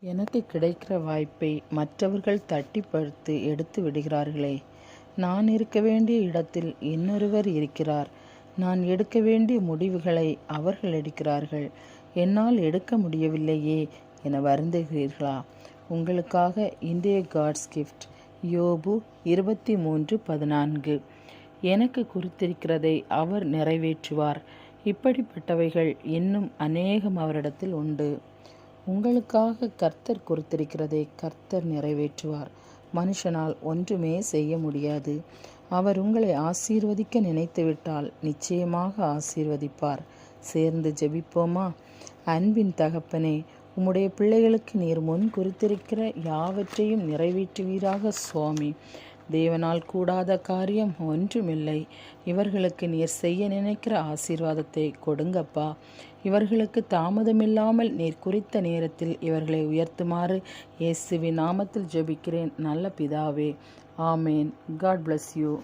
எனக்கு கிடைக்கிற வாய்ப்பை மற்றவர்கள் தட்டி பறித்து எடுத்து விடுகிறார்களே. நான் இருக்க வேண்டிய இடத்தில் இன்னொருவர் இருக்கிறார். நான் எடுக்க வேண்டிய முடிவுகளை அவர்கள் எடுக்கிறார்கள். என்னால் எடுக்க முடியவில்லையே என வருந்துகிறீர்களா? உங்களுக்காக இந்திய காட்ஸ் கிஃப்ட் யோபு இருபத்தி மூன்று பதினான்கு. எனக்கு குறித்திருக்கிறதை அவர் நிறைவேற்றுவார். இப்படிப்பட்டவைகள் இன்னும் அநேகம் அவரிடத்தில் உண்டு. உங்களுக்காக கர்த்தர் கொடுத்திருக்கிறதை கர்த்தர் நிறைவேற்றுவார். மனுஷனால் ஒன்றுமே செய்ய முடியாது. அவர் உங்களை ஆசீர்வதிக்க நினைத்துவிட்டால் நிச்சயமாக ஆசீர்வதிப்பார். சேர்ந்து ஜெபிப்போமா? அன்பின் தகப்பனே உம்முடைய பிள்ளைகளுக்கு நீர் முன் குறித்திருக்கிற யாவற்றையும் நிறைவேற்றுவீராக சுவாமி. தேவனால் கூடாத காரியம் ஒன்றுமில்லை. இவர்களுக்கு நீர் செய்ய நினைக்கிற ஆசீர்வாதத்தை கொடுங்கப்பா. இவர்களுக்கு தாமதமில்லாமல் நீர் குறித்த நேரத்தில் இவர்களை உயர்த்துமாறு இயேசுவின் நாமத்தில் ஜெபிக்கிறேன். நல்ல பிதாவே. ஆமேன். God bless you.